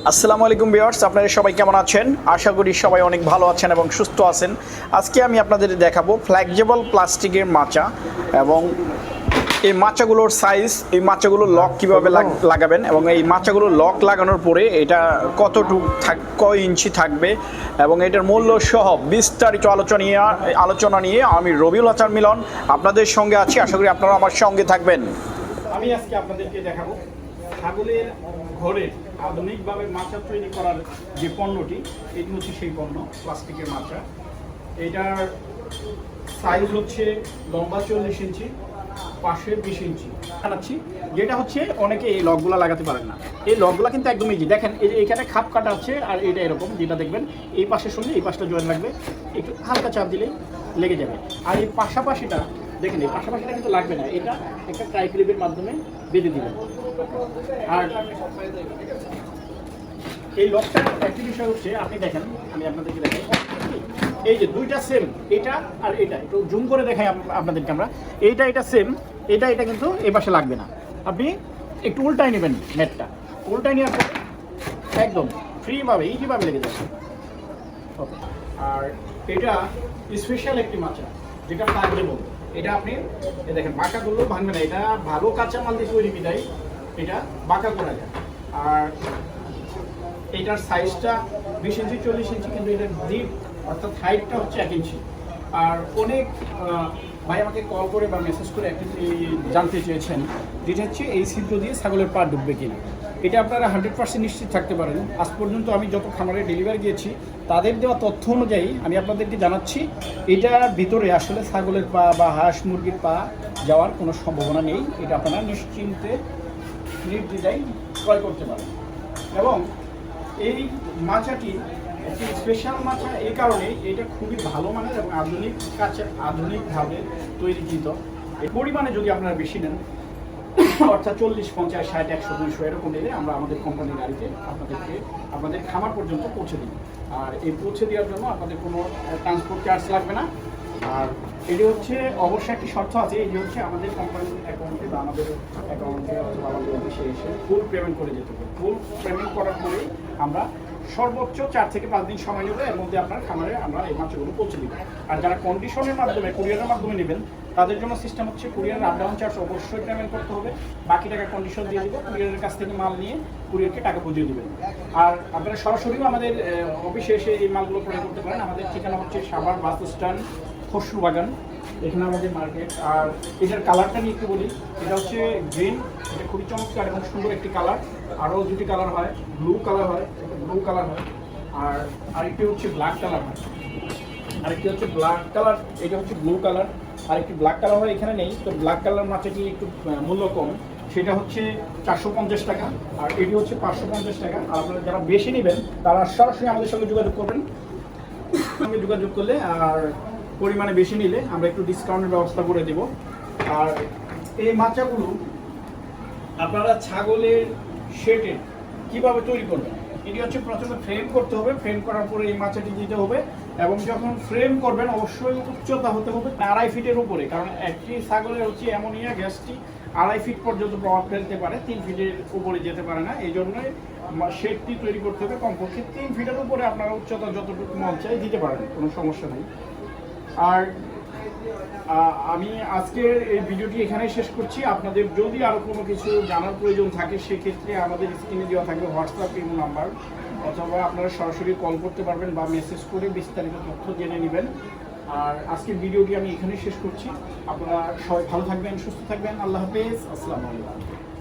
আসসালামু আলাইকুম ভিউয়ার্স আপনারা সবাই কেমন আছেন? আশা করি সবাই অনেক ভালো আছেন এবং সুস্থ আছেন। আজকে আমি আপনাদের দেখাবো ফ্লেক্সিবল প্লাস্টিকের মাচা এবং এই মাচাগুলোর সাইজ এই মাচাগুলোর লক কীভাবে লাগ- লাগাবেন এবং এই মাচাগুলো লক লাগানোর পরে এটা কতটুকু থাক কয় ইঞ্চি থাকবে এবং এটার মূল্য সহ বিস্তারিত আলোচনা নিয়ে আলোচনা নিয়ে আমি রবিউল হাসান মিলন আপনাদের সঙ্গে আছি। আশা করি আপনারা আমার সঙ্গে থাকবেন। আমি আজকে আপনাদেরকে দেখাবো ছাগলের ঘরে আধুনিকভাবে মাচা তৈরি করার যে পণ্যটি, এটি হচ্ছে সেই পণ্য, প্লাস্টিকের মাচা। এটার সাইজ হচ্ছে লম্বা চল্লিশ ইঞ্চি পাশে বিশ ইঞ্চি। জানাচ্ছি যেটা হচ্ছে অনেকে এই লকগুলো লাগাতে পারেন না। এই লকগুলো কিন্তু একদম ইজি দেখেন, এই যে এখানে খাপ কাটা আছে আর এটা এরকম, যেটা দেখবেন, এই পাশের সঙ্গে এই পাশটা জয়েন লাগবে। একটু হালকা চাপ দিলেই লেগে যাবে। আর এই পাশাপাশিটা দেখেন পাশাপাশিটা কিন্তু লাগবে না, এটা একটা ট্রাই ক্লিপের মাধ্যমে বেঁধে দিবেন। আর এই লকটা একটি বিষয় হচ্ছে, আপনি দেখেন, আমি আপনাদেরকে দেখাই। এই যে দুইটা সেম এটা আর এটা, একটু জুম করে দেখাই আপনাদেরকে আমরা। এইটা, এটা সেম এটা এটা কিন্তু এই পাশে লাগবে না। আপনি একটু উল্টাই নেবেন নেটটা উল্টাই নেওয়ার পরে একদম ফ্রিভাবে ইজিভাবে লেগে যাবে। আর এটা স্পেশাল একটি মাচা যেটা ফ্লাগজেবল এটা আপনি দেখেন, বাঁকা করলেও ভাঙবে না। এটা ভালো কাঁচা মাল দিয়ে তৈরি বিদায়। এটা বাঁকা করা যায়। আর এটার সাইজটা বিশ ইঞ্চি চল্লিশ ইঞ্চি কিন্তু এটার ডিপ অর্থাৎ হাইটটা হচ্ছে এক ইঞ্চি আর অনেক ভাই আমাকে কল করে বা মেসেজ করে একটি জানতে চেয়েছেন। যেটা হচ্ছে এই ছিদ্র দিয়ে ছাগলের পা ডুববে কিনা। এটা আপনারা হান্ড্রেড পার্সেন্ট নিশ্চিত থাকতে পারেন। আজ পর্যন্ত আমি যত খামারে ডেলিভারি গিয়েছি তাদের দেওয়া তথ্য অনুযায়ী আমি আপনাদেরকে জানাচ্ছি এটার ভিতরে আসলে ছাগলের পা বা হাঁস মুরগির পা যাওয়ার কোনো সম্ভাবনা নেই। এটা আপনারা নিশ্চিন্তে নির্দ্বিধায় ক্রয় করতে পারেন। এবং এই মাচাটি একটি স্পেশাল মাছা এই কারণে এটা খুবই ভালো মানের এবং আধুনিক কাছে আধুনিকভাবে তৈরিকৃত। পরিমাণে যদি আপনারা বেশি নেন অর্থাৎ চল্লিশ, পঞ্চাশ, ষাট, একশো, দুইশো, এরকম নিলে আমরা আমাদের কোম্পানির গাড়িতে আপনাদেরকে আপনাদের খামার পর্যন্ত পৌঁছে দিই। আর এই পৌঁছে দেওয়ার জন্য আপনাদের কোনো ট্রান্সপোর্ট চার্জ লাগবে না। আর এটি হচ্ছে অবশ্যই একটি শর্ত আছে, এটি হচ্ছে আমাদের কোম্পানির অ্যাকাউন্টে বা আমাদের অ্যাকাউন্টে অথবা আমাদের অফিসে এসে ফুল পেমেন্ট করে যেতে হবে। ফুল পেমেন্ট করার পরেই আমরা সর্বোচ্চ চার থেকে পাঁচ দিন সময় নেবে, এর মধ্যে আপনার খামারে আমরা এই মাছগুলো পৌঁছে দিব। আর যারা কন্ডিশনের মাধ্যমে কুরিয়ারের মাধ্যমে নেবেন তাদের জন্য সিস্টেম হচ্ছে কুরিয়ারের আপ ডাউন চার্জ অবশ্যই পেমেন্ট করতে হবে। বাকি টাকা কন্ডিশন দিয়ে দিব। কুরিয়ারের কাছ থেকে মাল নিয়ে কুরিয়ারকে টাকা বুঝিয়ে দিবেন আর আপনারা সরাসরিও আমাদের অফিসে এসে এই মালগুলো ক্রয় করতে পারেন। আমাদের ঠিকানা হচ্ছে সাভার বাস স্ট্যান্ড, খসরু বাগান। এখানে আমাদের মার্কেট আর এটার কালারটা নিয়ে একটু বলি। এটা হচ্ছে গ্রিন এটা খুবই চমৎকার এবং সুন্দর একটি কালার আরও দুটি কালার হয়। ব্লু কালার হয়। ব্লু কালার হয়। আর আরেকটি হচ্ছে ব্ল্যাক কালার হয়। আরেকটি হচ্ছে ব্ল্যাক কালার এটা হচ্ছে ব্লু কালার আরেকটি ব্ল্যাক কালার হয় এখানে নেই, তো ব্ল্যাক কালার মাছটি একটু মূল্য কম। সেটা হচ্ছে চারশো পঞ্চাশ টাকা, আর এটি হচ্ছে পাঁচশো পঞ্চাশ টাকা। আর আপনারা যারা বেশি নেবেন, তারা সরাসরি আমাদের সঙ্গে যোগাযোগ করবেন। সঙ্গে যোগাযোগ করলে আর পরিমাণে বেশি নিলে আমরা একটু ডিসকাউন্টের ব্যবস্থা করে দেব। আর এই মাচাগুলো আপনারা ছাগলের শেডে কীভাবে তৈরি করবেন? এটি হচ্ছে প্রথমে ফ্রেম করতে হবে। ফ্রেম করার পরে এই মাচাটি দিতে হবে এবং যখন ফ্রেম করবেন, অবশ্যই উচ্চতা হতে হবে আড়াই ফিটের উপরে, কারণ একটি ছাগলের হচ্ছে অ্যামোনিয়া গ্যাসটি আড়াই ফিট পর্যন্ত প্রভাব ফেলতে পারে, তিন ফিটের উপরে যেতে পারে না। এই জন্যই শেডটি তৈরি করতে হবে কমপক্ষে তিন ফিটের উপরে আপনারা উচ্চতা যতটুকু মন চাই দিতে পারেন, কোনো সমস্যা নেই। আর আমি আজকের এই ভিডিওটি এখানে শেষ করছি। আপনাদের যদি আরও কোনো কিছু জানার প্রয়োজন থাকে, সেক্ষেত্রে আমাদের স্ক্রিনে দেওয়া থাকবে হোয়াটসঅ্যাপ ইমো নাম্বার। অথবা আপনারা সরাসরি কল করতে পারবেন বা মেসেজ করে বিস্তারিত তথ্য জেনে নেবেন। আর আজকের ভিডিওটি আমি এখানে শেষ করছি। আপনারা সবাই ভালো থাকবেন, সুস্থ থাকবেন। আল্লাহ হাফেজ। আসসালামু আলাইকুম।